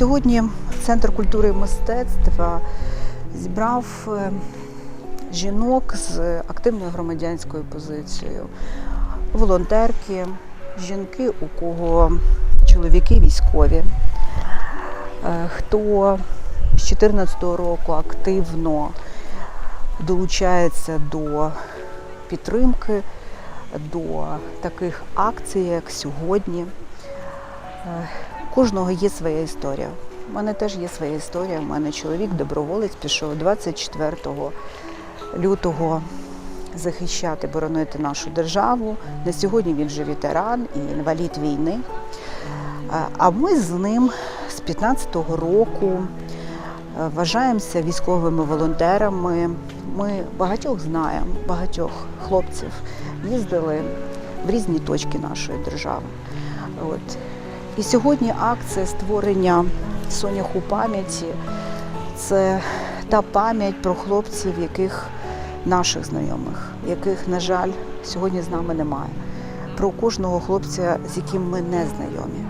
Сьогодні Центр культури і мистецтва зібрав е, жінок з активною громадянською позицією, волонтерки, жінки, у кого чоловіки військові, е, хто з 2014 року активно долучається до підтримки, до таких акцій, як сьогодні. Кожного є своя історія. У мене теж є своя історія. У мене чоловік доброволець пішов 24 лютого захищати, боронити нашу державу. На сьогодні він вже ветеран і інвалід війни. А- А ми з ним з 15-го року е, вважаємося військовими волонтерами. Ми багатьох знаємо, багатьох хлопців їздили в різні точки нашої держави. От. І сьогодні акція створення соняху пам'яті це та пам'ять про хлопців, яких наших знайомих, яких, на жаль, сьогодні з нами немає. Про кожного хлопця, з яким ми не знайомі,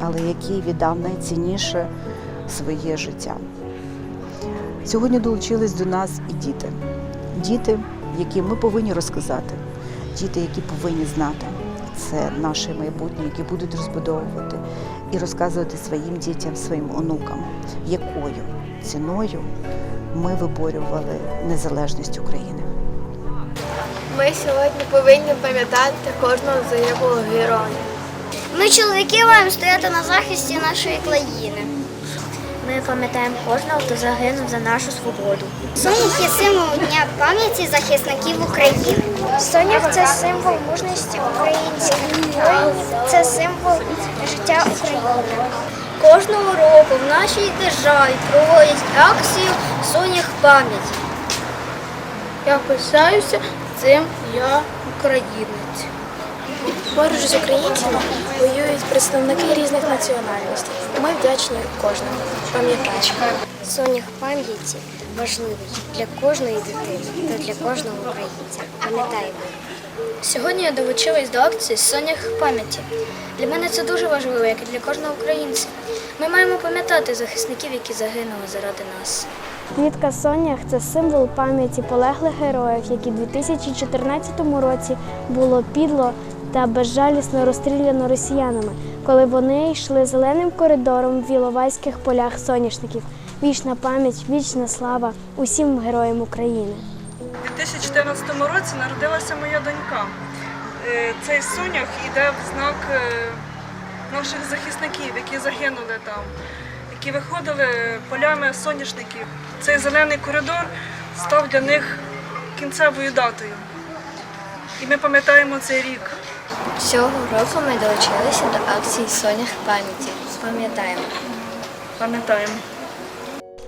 але який віддав найцінніше своє життя. Сьогодні долучились до нас і діти. Діти, яким ми повинні розказати, діти, які повинні знати. Це наше майбутнє, які будуть розбудовувати і розказувати своїм дітям, своїм онукам, якою ціною ми виборювали незалежність України. Ми сьогодні повинні пам'ятати кожного загиблого героя. Ми, чоловіки, маємо стояти на захисті нашої країни. Ми пам'ятаємо кожного, хто загинув за нашу свободу. Сонях є символом Дня пам'яті захисників України. Сонях це символ мужності українців. Воїнів це символ життя України. Кожного року в нашій державі проводять акцію Сонях пам'яті. Я пишаюся цим я українець. Поруч з українцями воюють представники різних національностей. Ми вдячні кожному. Пам'ятаємо. Сонях пам'яті важливий для кожної дитини та для кожного українця. Пам'ятаємо. Сьогодні я долучилась до акції Сонях пам'яті. Для мене це дуже важливо, як і для кожного українця. Ми маємо пам'ятати захисників, які загинули заради нас. Квітка Сонях це символ пам'яті полеглих героїв, які в 2014 році було підло та безжалісно розстріляно росіянами, коли вони йшли зеленим коридором в Іловайських полях соняшників. Вічна пам'ять, вічна слава усім героям України. У 2014 році народилася моя донька. Е, Цей сонях йде в знак е, наших захисників, які загинули там, які виходили полями соняшників. Цей зелений коридор став для них кінцевою датою. І ми пам'ятаємо цей рік. Цього року ми долучилися до акції Сонях пам'яті. Пам'ятаємо. Пам'ятаємо.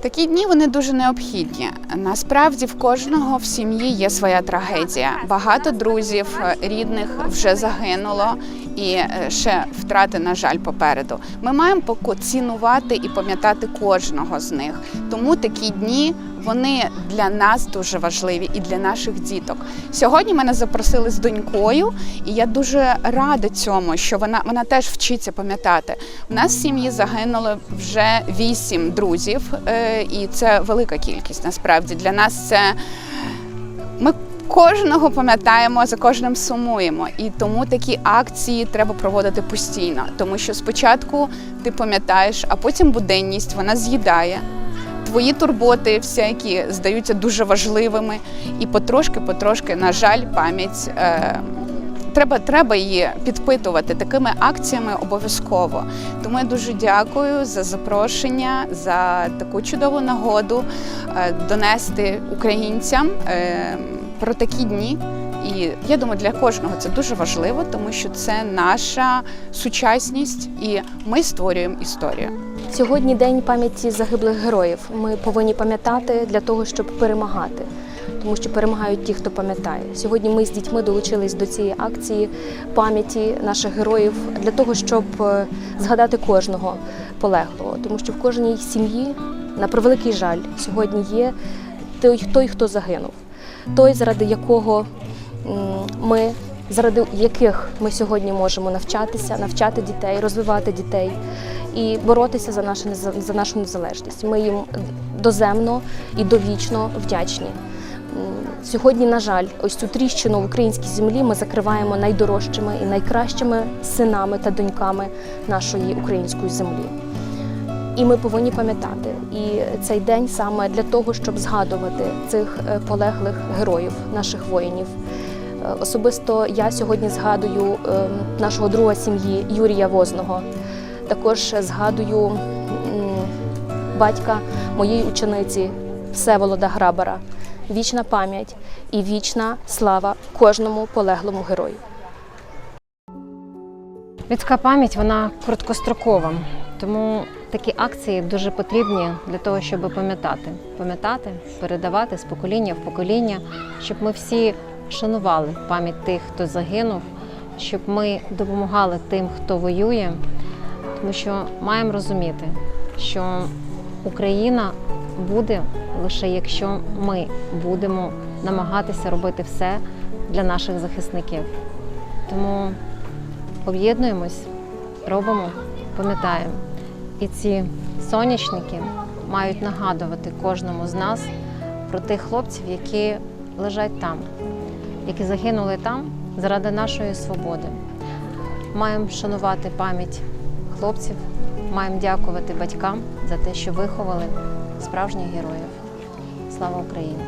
Такі дні вони дуже необхідні. Насправді в кожного в сім'ї є своя трагедія. Багато друзів, е, рідних вже загинуло, і е, ще втрати, на жаль, попереду. Ми маємо поко- цінувати і пам'ятати кожного з них. Тому такі дні вони для нас дуже важливі і для наших діток. Сьогодні мене запросили з донькою, і я дуже рада цьому, що вона, вона теж вчиться пам'ятати. У нас в сім'ї загинуло вже вісім друзів, е, і це велика кількість. Насправді для нас це ми кожного пам'ятаємо, за кожним сумуємо. І тому такі акції треба проводити постійно, тому що спочатку ти пам'ятаєш, а потім буденність вона з'їдає. Твої турботи всякі здаються дуже важливими, і потрошки-потрошки, на жаль, пам'ять е, треба, треба її підпитувати такими акціями обов'язково. Тому я дуже дякую за запрошення, за таку чудову нагоду е, донести українцям е, про такі дні. І я думаю, для кожного це дуже важливо, тому що це наша сучасність, і ми створюємо історію. Сьогодні день пам'яті загиблих героїв. Ми повинні пам'ятати для того, щоб перемагати. Тому що перемагають ті, хто пам'ятає. Сьогодні ми з дітьми долучились до цієї акції пам'яті наших героїв для того, щоб е, згадати кожного полеглого. Тому що в кожній сім'ї, на превеликий жаль, сьогодні є той, той хто загинув, той, заради якого ми заради яких ми сьогодні можемо навчатися, навчати дітей, розвивати дітей і боротися за нашу за нашу незалежність. Ми їм доземно і довічно вдячні. Сьогодні, на жаль, ось цю тріщину в українській землі ми закриваємо найдорожчими і найкращими синами та доньками нашої української землі. І ми повинні пам'ятати і цей день саме для того, щоб згадувати цих е, полеглих героїв, наших воїнів. Е, Особисто я сьогодні згадую е, нашого друга сім'ї Юрія Возного. Також згадую батька моєї учениці Всеволода Грабара. Вічна пам'ять і вічна слава кожному полеглому герою. Людська пам'ять вона короткострокова, тому такі акції дуже потрібні для того, щоб пам'ятати, пам'ятати, передавати з покоління в покоління, щоб ми всі шанували пам'ять тих, хто загинув, щоб ми допомагали тим, хто воює, тому що маємо розуміти, що Україна буде лише якщо ми будемо намагатися робити все для наших захисників. Тому об'єднуємось, робимо, пам'ятаємо. І ці сонячники мають нагадувати кожному з нас про тих хлопців, які лежать там, які загинули там заради нашої свободи. Маємо шанувати пам'ять хлопців, маємо дякувати батькам за те, що виховали справжніх героїв. Слава Україні!